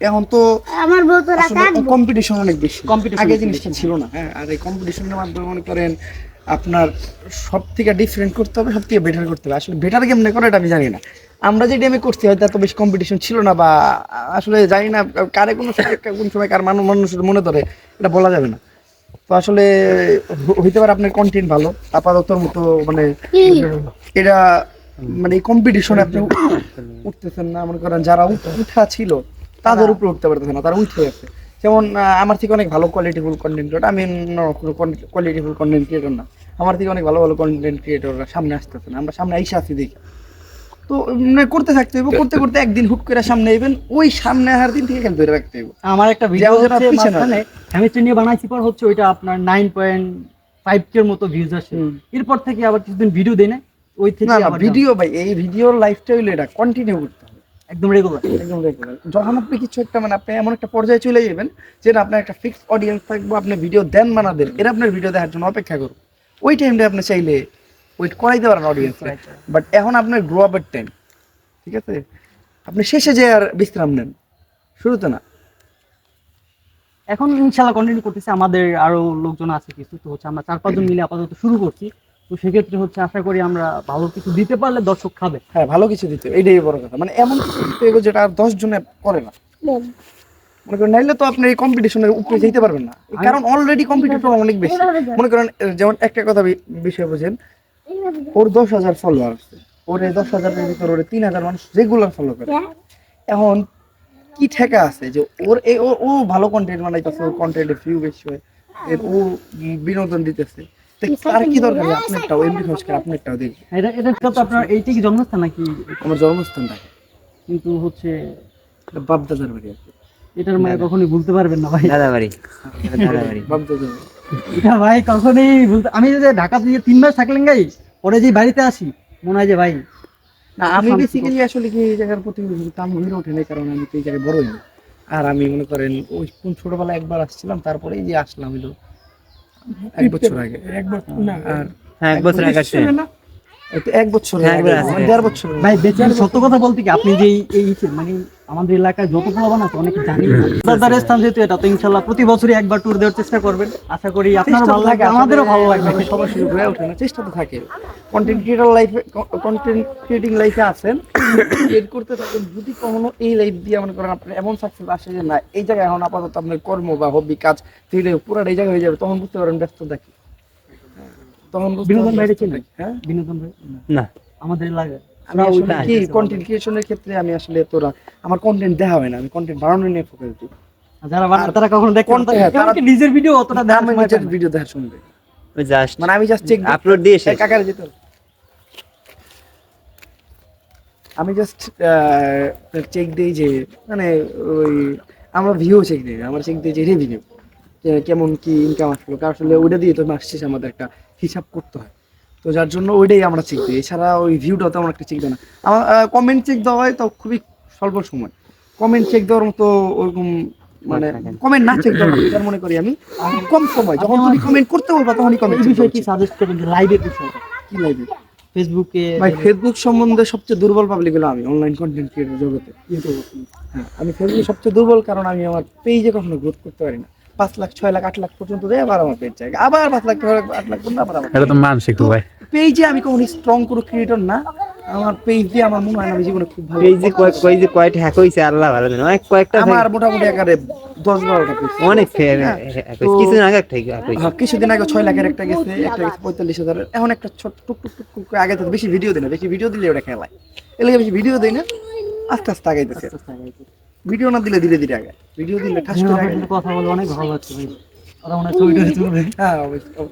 এখন তো আমার কম্পিটিশন অনেক বেশি। আগে জিনিসটা ছিল না। হ্যাঁ আর এই কম্পিটিশনের মাধ্যমে মনে করেন আপনার সব থেকে ডিফারেন্ট করতে হবে সব থেকে বেটার করতে হবে। আসলে বেটার কেমনে করে এটা আমি জানি না। আমরা যে টাইমে করছি হয়তো এত বেশি কম্পিটিশন ছিল না বা আসলে জানি না কারে কোনো সময় কোন সময় কার মানুষ মানুষের মনে ধরে এটা বলা যাবে না। তো আসলে হইতে পারে আপনার কন্টেন্ট ভালো আপাতত মতো মানে এটা মানে এই কম্পিটিশনে আপনি উঠতেছেন না। মনে করেন যারা উঠ- উঠা ছিল তাদের উপরে উঠতে পারতেছে না তারা উঠে গেছে যেমন আমার থেকে অনেক ভালো কোয়ালিটিফুল কন্টেন্ট ক্রিয়েটর আমি কোয়ালিটিফুল কন্টেন্ট ক্রিয়েটর না। আমার থেকে অনেক ভালো ভালো কন্টেন্ট ক্রিয়েটররা সামনে আসতেছে না আমরা সামনে আইসা আছি দেখি। তো মানে করতে থাকতে হইব করতে করতে একদিন হুট করে সামনে আইবেন ওই সামনে আসার দিন থেকে খেলতে রাখতে হইব। আমার একটা ভিডিও হচ্ছে মাঝখানে কেমিস্ট্রি নিয়ে বানাইছি পর হচ্ছে ওইটা আপনার নাইন পয়েন্ট ফাইভ কে মতো ভিউজ আসে। এরপর থেকে আবার কিছুদিন ভিডিও দেয় না ওই থেকে না ভিডিও ভাই এই ভিডিওর লাইফটা হইল এটা কন্টিনিউ করতে। একদম রেগুলার একদম regular। যখন আপনি কিছু একটা মানে আপনি এমন একটা পর্যায়ে চলে যাবেন যেটা আপনার একটা ফিক্সড অডিয়েন্স থাকবে আপনি ভিডিও দেন মানা দেন এরা আপনার ভিডিও দেখার জন্য অপেক্ষা করুন ওই টাইমটা আপনি চাইলে ওয়েট করাইতে পারেন অডিয়েন্স বাট এখন আপনার গ্রো আপের টাইম ঠিক আছে? আপনি শেষে যে আর বিশ্রাম নেন শুরুতে না। এখন ইনশাল্লাহ কন্টিনিউ করতেছি আমাদের আরও লোকজন আছে কিছু তো হচ্ছে আমরা চার পাঁচজন মিলে আপাতত শুরু করছি। তো সেক্ষেত্রে হচ্ছে আশা করি আমরা ভালো কিছু দিতে পারলে দর্শক খাবে। হ্যাঁ ভালো কিছু দিতে হবে, এইটাই বড় কথা। মানে এমন কিছু দিতে হবে যেটা আর দশ জনে করে না। মনে করেন নাইলে তো আপনি এই কম্পিটিশনের উপরে যেতে পারবেন না। কারণ অলরেডি কম্পিটিটর অনেক বেশি। মনে করেন যেমন একটা কথা বিষয় বোঝেন। ওর দশ হাজার ফলোয়ার আছে। ওর দশ হাজারের ভিতর ওর তিন হাজার মানুষ রেগুলার ফলো করে। এখন কি ঠেকা আছে যে ওর এই ও ও ভালো কন্টেন্ট বানাইতেছে ওর কন্টেন্টে ভিউ বেশি হয়। ও বিনোদন দিতেছে। তো কি দরকার? যে আপনারটাও এমনি সংস্কার আপনারটাও দেখবে এটা এটা তো আপনার এইটা কি জন্মস্থান নাকি? আমার জন্মস্থানটা কিন্তু হচ্ছে বাপ দাদার বাড়ি এটার মানে কখনোই বলতে পারবেন না ভাই। দাদা বাড়ি দাদা বাড়ি বাপ দাদার এটা ভাই কখনোই বলতে আমি যে ঢাকা থেকে তিন মাস থাকলেন গাই পরে যে বাড়িতে আসি মনে হয় যে ভাই না আমি বেসিক্যালি আসলে কি এই জায়গার প্রতি কাম হয়ে ওঠে না কারণ আমি তো এই জায়গায় বড় হইনি আর আমি মনে করেন ওই কোন ছোটবেলায় একবার আসছিলাম তারপরে যে আসলাম এক বছর আগে। এক বছর না। আর হ্যাঁ এক বছর আগে তো এক বছর হ্যাঁ। মানে দেড় বছর ভাই বেঁচে সত্য কথা বলতে কি আপনি যে এই- এই এই- মানে আমাদের এলাকায় যত পোলাবান আছে অনেকে জানি দাদার স্থান যেহেতু এটা তো ইনশাল্লাহ প্রতি বছরই একবার ট্যুর দেওয়ার চেষ্টা করবেন। আশা করি আপনারও ভালো লাগে আমাদেরও ভালো লাগবে। সবার শুরু হয়ে ওঠে না চেষ্টা তো থাকে। কন্টেন্ট ক্রিয়েটর লাইফে কন্টেন্ট ক্রিয়েটিং লাইফে আছেন ক্রিয়েট করতে থাকেন যদি কখনো এই লাইফ দিয়ে মনে করেন আপনার এমন সাকসেস আসে যে না এই জায়গায় এখন আপাতত আপনার কর্ম বা হবি কাজ থেকে পুরো এই জায়গায় হয়ে যাবে তখন বুঝতে পারেন ব্যস্ত থাকি তখন বিনোদন বাইরে? হ্যাঁ? বিনোদন না। আমাদের এলাকায় আমি কি কন্টেন্ট ক্রিয়েশনের ক্ষেত্রে আমি আসলে তোরা আমার কন্টেন্ট দেখা হয় না আমি কন্টেন্ট বানানো নিয়ে ফোকাস দিই যারা বানায় তারা কখনো দেখতে না। নিজের ভিডিও অতটা দেখার আমি নিজের ভিডিও দেখা শুনবে। জাস্ট মানে আমি জাস্ট চেক আপলোড দিয়ে শেষ। কাকারে যেতে আমি জাস্ট চেক দিই যে মানে ওই আমরা ভিউ চেক দিই আমরা চেক দিই যে রেভিনিউ কেমন কি ইনকাম আসলো। কারণ আসলে ওইটা দিয়ে তো মাস শেষে আমাদের একটা হিসাব করতে হয়। তো যার জন্য ওইটাই আমরা চেক দিই। এছাড়া ওই ভিউটা তো আমরা একটা চেক দিই না। আমার কমেন্ট চেক দেওয়া হয় তো খুবই স্বল্প সময়। কমেন্ট চেক দেওয়ার মতো ওরকম মানে কমেন্ট না চেক দেওয়া এটা মনে করি আমি। কম সময় যখন তুমি কমেন্ট করতে বলবা তখনই কমেন্ট বিষয়ে কি সাজেস্ট করবেন যে লাইভের বিষয়টা? কি লাগবে ফেসবুকে ভাই ফেসবুক সম্বন্ধে সবচেয়ে দুর্বল পাবলিক হলো আমি অনলাইন কন্টেন্ট ক্রিয়েটর জগতে। হ্যাঁ আমি ফেসবুক সবচেয়ে দুর্বল কারণ আমি আমার পেজে কখনো গ্রোথ করতে পারি না। পাঁচ লাখ ছয় লাখ আট লাখ পর্যন্ত দেয় আবার আমার পেজ চাই। আবার পাঁচ লাখ ছয় লাখ, আট লাখ পর্যন্ত আবার আমার এটা তো মানসিক ভাই। পেজে আমি কখনো স্ট্রং কোনো ক্রিয়েটর না। আমার পেজ দিয়ে আমার মনে হয় না জীবনে খুব ভালো এই যে কয় কয় যে কয়টা হ্যাক হইছে আল্লাহ ভালো জানে। অনেক কয়েকটা আমার মোটামুটি একারে দশ বারোটা পেজ অনেক ফের কিছুদিন আগে একটা হ্যাঁ, কিছুদিন আগে ছয় লাখের একটা গেছে একটা গেছে পঁয়তাল্লিশ হাজারের। এখন একটা ছোট টুক টুক টুক টুক আগে থেকে বেশি ভিডিও দিই না বেশি ভিডিও দিলে ওটা খেলায়। এলাকা বেশি ভিডিও দেয় না আস্তে আস্তে আগাইতেছে। ভিডিও না দিলে ধীরে ধীরে আগে। ভিডিও দিলে আপনার কথা বলে অনেক ভালো লাগছে ভাই। ওরা মনে হয় ছবি টবি তুলবে। হ্যাঁ অবশ্যই।